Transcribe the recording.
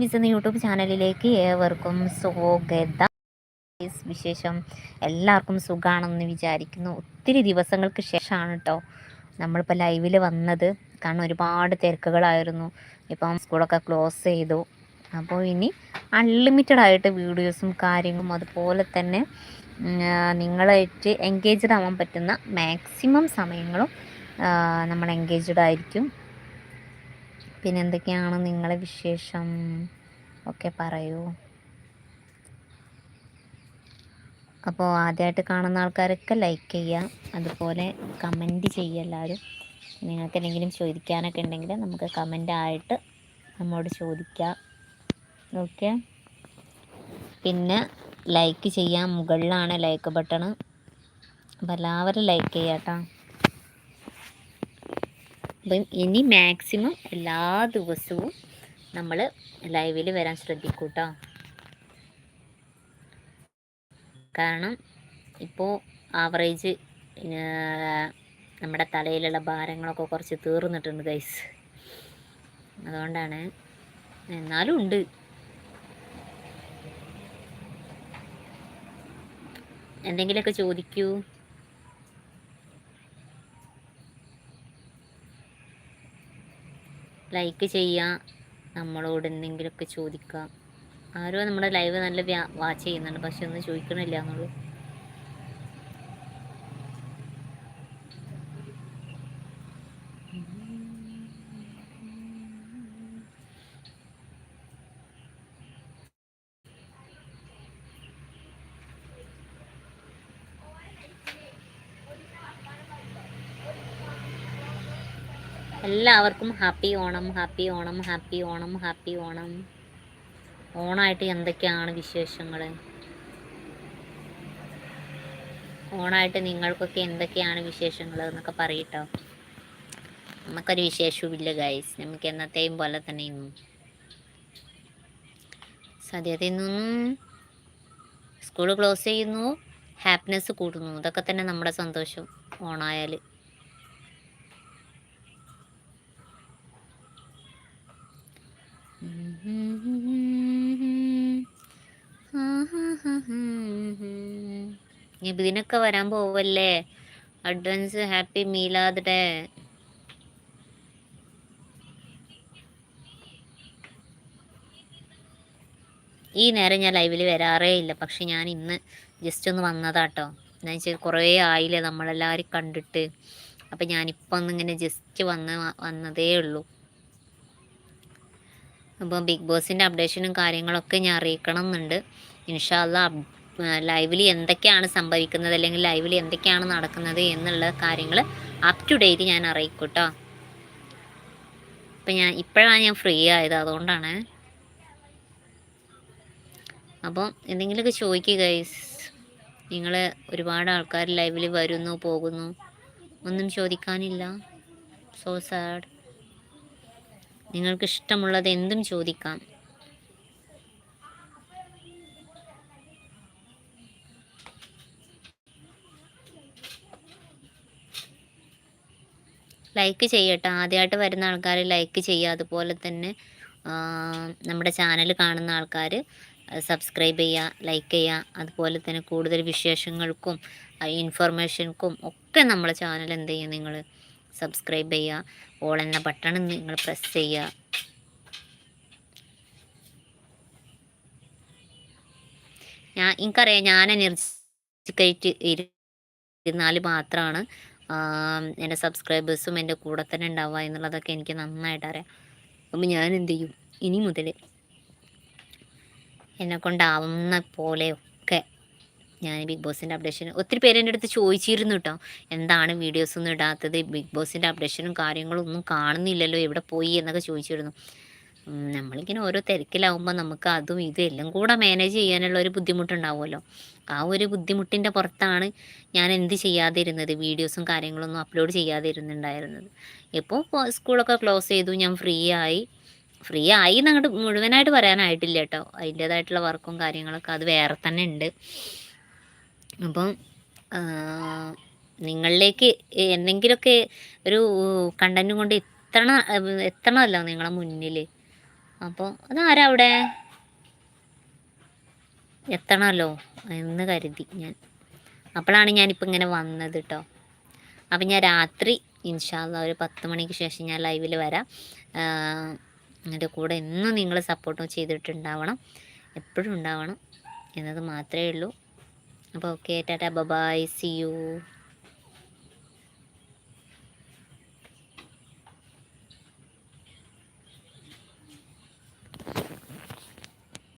Miss എന്ന YouTube ചാനലിലേക്ക് ഏവർക്കും സ്വാഗതം. വിശേഷം എല്ലാവർക്കും സുഖമാണെന്ന് വിചാരിക്കുന്നു. ഒത്തിരി ദിവസങ്ങൾക്ക് ശേഷമാണ് കേട്ടോ നമ്മളിപ്പോൾ ലൈവിൽ വന്നത്. കാരണം ഒരുപാട് തിരക്കുകളായിരുന്നു. ഇപ്പം സ്കൂളൊക്കെ ക്ലോസ് ചെയ്തു. അപ്പോൾ ഇനി അൺലിമിറ്റഡ് ആയിട്ട് വീഡിയോസും കാര്യങ്ങളും അതുപോലെ തന്നെ നിങ്ങളായിട്ട് എൻഗേജ്ഡ് ആവാൻ പറ്റുന്ന മാക്സിമം സമയങ്ങളും നമ്മൾ എൻഗേജ്ഡ് ആയിരിക്കും. പിന്നെ എന്തൊക്കെയാണ് നിങ്ങളെ വിശേഷം? ഒക്കെ പറയൂ. അപ്പോൾ ആദ്യമായിട്ട് കാണുന്ന ആൾക്കാരൊക്കെ ലൈക്ക് ചെയ്യുക അതുപോലെ കമന്റ് ചെയ്യുക എല്ലാവരും നിങ്ങൾക്ക് എന്തെങ്കിലും ചോദിക്കാനൊക്കെ ഉണ്ടെങ്കിൽ നമുക്ക് കമന്റ് ആയിട്ട് നമ്മോട് ചോദിക്കാം. ഓക്കെ പിന്നെ ലൈക്ക് ചെയ്യാം മുകളിലാണ് ലൈക്ക് ബട്ടൺ അപ്പോൾ എല്ലാവരും ലൈക്ക് ചെയ്യാം കേട്ടോ അപ്പം ഇനി മാക്സിമം എല്ലാ ദിവസവും നമ്മൾ ലൈവിൽ വരാൻ ശ്രദ്ധിക്കൂട്ടോ. കാരണം ഇപ്പോൾ ആവറേജ് നമ്മുടെ തലയിലുള്ള ഭാരങ്ങളൊക്കെ കുറച്ച് തീർന്നിട്ടുണ്ട് ഗൈസ് അതുകൊണ്ടാണ്. എന്നാലും ഉണ്ട്. എന്തെങ്കിലുമൊക്കെ ചോദിക്കൂ. ലൈക്ക് ചെയ്യുക നമ്മളോട് എന്തെങ്കിലുമൊക്കെ ചോദിക്കാം. ആരോ നമ്മുടെ ലൈവ് നല്ല വാച്ച് ചെയ്യുന്നുണ്ട്. പക്ഷെ ഒന്നും ചോദിക്കണില്ല എന്നുള്ളൂ. എല്ലാവർക്കും happy Onam happy Onam happy Onam happy Onam. ഓണായിട്ട് എന്തൊക്കെയാണ് വിശേഷങ്ങൾ ഓണായിട്ട് നിങ്ങൾക്കൊക്കെ എന്തൊക്കെയാണ് വിശേഷങ്ങൾ എന്നൊക്കെ പറയട്ടോ. നമുക്കൊരു വിശേഷവുമില്ല ഗൈസ് നമുക്ക് എന്നത്തെയും പോലെ തന്നെ ഇന്നും. സദ്യത്തിൽ നിന്നും സ്കൂൾ ക്ലോസ് ചെയ്യുന്നു. ഹാപ്പിനെസ് കൂടുന്നു. ഇതൊക്കെ തന്നെ നമ്മുടെ സന്തോഷം. ഓണായാൽ ഇതിനൊക്കെ വരാൻ പോവല്ലേ? അഡ്വാൻസ് ഹാപ്പി മീലാദ് ഡേ ഈ നേരം ഞാൻ ലൈവിൽ വരാറേ ഇല്ല. പക്ഷെ ഞാൻ ഇന്ന് ജസ്റ്റ് ഒന്ന് വന്നതാട്ടോ. എന്താ വെച്ചാൽ കുറേ ആയില്ലേ നമ്മളെല്ലാവരും കണ്ടിട്ട്. അപ്പം ഞാനിപ്പോൾ ഒന്നിങ്ങനെ ജസ്റ്റ് വന്ന് വന്നതേ ഉള്ളൂ. അപ്പോൾ ബിഗ് ബോസിന്റെ അപ്ഡേഷനും കാര്യങ്ങളൊക്കെ ഞാൻ അറിയിക്കണം എന്നുണ്ട് ഇൻഷാല്ല ലൈവിൽ എന്തൊക്കെയാണ് സംഭവിക്കുന്നത് അല്ലെങ്കിൽ ലൈവിൽ എന്തൊക്കെയാണ് നടക്കുന്നത് എന്നുള്ള കാര്യങ്ങൾ അപ് ടു ഡേറ്റ് ഞാൻ അറിയിക്കും കേട്ടോ അപ്പം ഞാൻ ഇപ്പോഴാണ് ഞാൻ ഫ്രീ ആയത് അതുകൊണ്ടാണ്. അപ്പോൾ എന്തെങ്കിലുമൊക്കെ ചോദിക്കുക ഗൈസ് നിങ്ങൾ ഒരുപാട് ആൾക്കാർ ലൈവിൽ വരുന്നു പോകുന്നു. ഒന്നും ചോദിക്കാനില്ല. സോ സാഡ് നിങ്ങൾക്ക് ഇഷ്ടമുള്ളത് എന്തും ചോദിക്കാം. ലൈക്ക് ചെയ്യട്ടെ. ആദ്യമായിട്ട് വരുന്ന ആൾക്കാർ ലൈക്ക് ചെയ്യുക. അതുപോലെ തന്നെ നമ്മുടെ ചാനൽ കാണുന്ന ആൾക്കാർ സബ്സ്ക്രൈബ് ചെയ്യുക ലൈക്ക് ചെയ്യുക. അതുപോലെ തന്നെ കൂടുതൽ വിശേഷങ്ങൾക്കും ഇൻഫർമേഷൻക്കും ഒക്കെ നമ്മളെ ചാനൽ എന്ത് ചെയ്യുക? നിങ്ങൾ സബ്സ്ക്രൈബ് ചെയ്യുക. ഓൾ എന്ന ബട്ടൺ നിങ്ങൾ പ്രസ് ചെയ്യുക. ഞാൻ എനിക്കറിയാം ഞാൻ എനർജിക്കായിട്ട് ഇരുന്നാൽ മാത്രമാണ് എന്റെ സബ്സ്ക്രൈബേഴ്സും എന്റെ കൂടെ തന്നെ ഉണ്ടാവുക എന്നുള്ളതൊക്കെ എനിക്ക് നന്നായിട്ട് അറിയാം അപ്പം ഞാൻ എന്ത് ചെയ്യും? ഇനി മുതൽ എന്നെ കൊണ്ടാവുന്ന പോലെയൊക്കെ ഞാൻ ബിഗ് ബോസിന്റെ അപ്ഡേഷൻ ഒത്തിരി പേര് എന്റെ അടുത്ത് ചോദിച്ചിരുന്നു കേട്ടോ. എന്താണ് വീഡിയോസ് ഒന്നും ഇടാത്തത്? ബിഗ് ബോസിന്റെ അപ്ഡേഷനും കാര്യങ്ങളും ഒന്നും കാണുന്നില്ലല്ലോ എവിടെ പോയി എന്നൊക്കെ ചോദിച്ചിരുന്നു. നമ്മളിങ്ങനെ ഓരോ തിരക്കിലാവുമ്പോൾ നമുക്ക് അതും ഇതും എല്ലാം കൂടെ മാനേജ് ചെയ്യാനുള്ള ഒരു ബുദ്ധിമുട്ടുണ്ടാവുമല്ലോ. ആ ഒരു ബുദ്ധിമുട്ടിന്റെ പുറത്താണ് ഞാൻ എന്ത് ചെയ്യാതിരുന്നത്? വീഡിയോസും കാര്യങ്ങളൊന്നും അപ്ലോഡ് ചെയ്യാതെ ചെയ്യാതിരുന്നുണ്ടായിരുന്നത് ഇപ്പോൾ സ്കൂളൊക്കെ ക്ലോസ് ചെയ്തു ഞാൻ ഫ്രീ ആയി. ഫ്രീ ആയി എന്നങ്ങോട്ട് മുഴുവനായിട്ട് പറയാനായിട്ടില്ല കേട്ടോ. അതിന്റേതായിട്ടുള്ള വർക്കും കാര്യങ്ങളൊക്കെ അത് വേറെ തന്നെ ഉണ്ട്. അപ്പം നിങ്ങളിലേക്ക് എന്തെങ്കിലുമൊക്കെ ഒരു കണ്ടന്റും കൊണ്ട് എത്തണ എത്തണമല്ലോ നിങ്ങളെ മുന്നിൽ അപ്പോൾ അതാരാ അവിടെ എത്തണമല്ലോ എന്ന് കരുതി ഞാൻ. അപ്പോഴാണ് ഞാനിപ്പോൾ ഇങ്ങനെ വന്നത് കേട്ടോ അപ്പം ഞാൻ രാത്രി ഇൻഷാല്ല ഒരു പത്ത് മണിക്ക് ശേഷം ഞാൻ ലൈവിൽ വരാം. എന്റെ കൂടെ എന്നും നിങ്ങൾ സപ്പോർട്ടും ചെയ്തിട്ടുണ്ടാവണം. എപ്പോഴും ഉണ്ടാവണം. എന്നത് മാത്രമേ ഉള്ളൂ. അപ്പോൾ okay tata bye bye see you